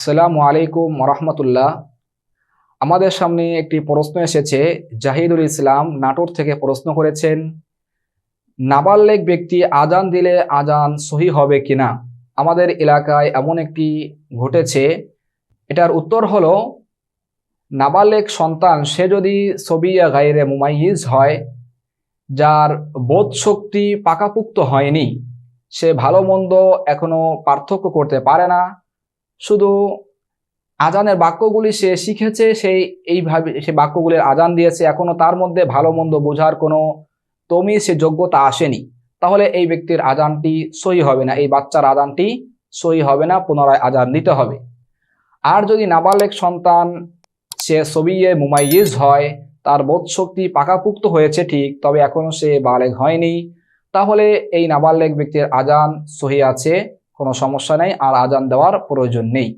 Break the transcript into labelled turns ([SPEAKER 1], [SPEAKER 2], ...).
[SPEAKER 1] আসসালামু আলাইকুম রহমতুল্লাহ আমাদের সামনে একটি প্রশ্ন এসেছে। জাহিদুল ইসলাম নাটোর থেকে প্রশ্ন করেছেন নাবাল্যেক ব্যক্তি আজান দিলে আজান সহি হবে কিনা? আমাদের এলাকায় এমন একটি ঘটেছে। এটার উত্তর হলো নাবালেক সন্তান, সে যদি সবিয়া গাইরে মুমাইজ হয়, যার বোধ শক্তি পাকাপুক্ত হয়নি, সে ভালো মন্দ এখনও পার্থক্য করতে পারে না। শুধু আজানের বাক্যগুলি সে শিখেছে, সেই এইভাবে সে বাক্যগুলির আজান দিয়েছে। এখনও তার মধ্যে ভালো মন্দ বোঝার কোনো তমি সে যোগ্যতা আসেনি। তাহলে এই ব্যক্তির আজানটি সই হবে না, এই বাচ্চার আজানটি সই হবে না, পুনরায় আজান দিতে হবে। আর যদি নাবালেক সন্তান সে সবিয়ে মুমাইজ হয়, তার বোধ শক্তি পাকাপুক্ত হয়েছে ঠিক, তবে এখনও সে বালেগ হয়নি। তাহলে এই নাবালেক ব্যক্তির আজান সহি আছে। কোনো সমস্যা নেই আর আজান দেওয়ার প্রয়োজন নেই।